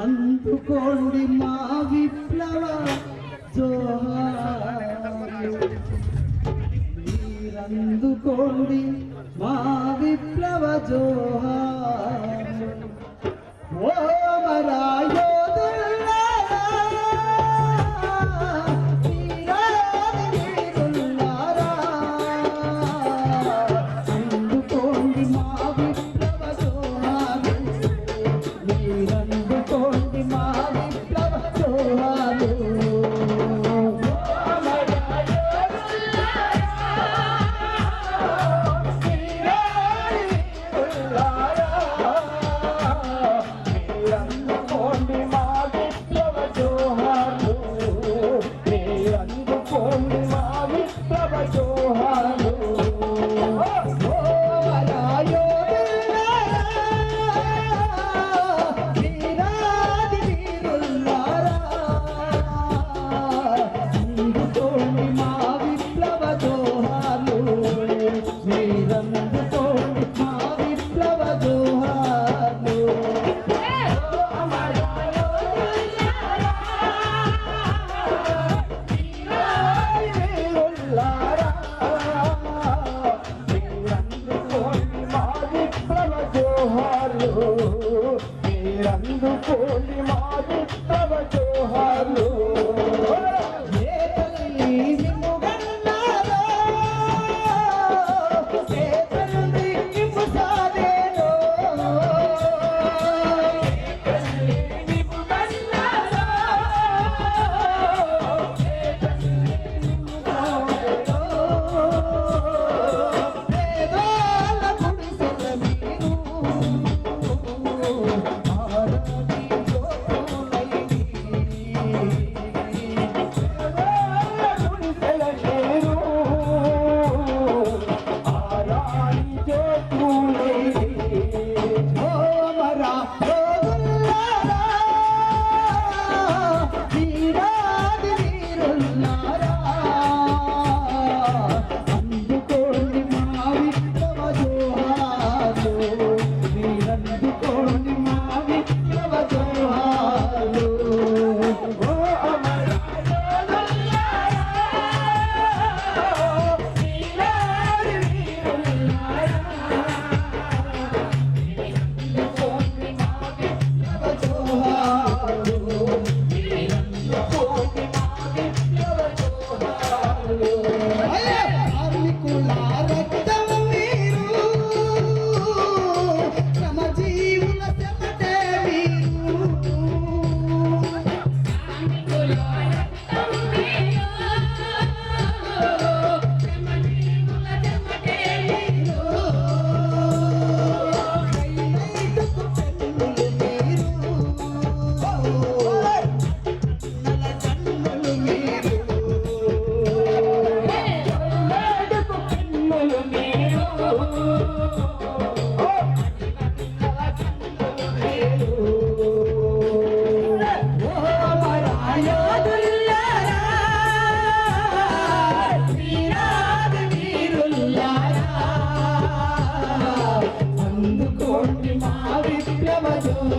అందుకోండి మా విప్లవ మీరందుకోండి మా విప్లవ జోహా Come, my, it's the 你的福利马路。Oh,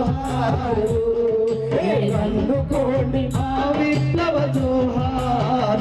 జోహారు. అందుకోండి మా విప్లవ జోహారు.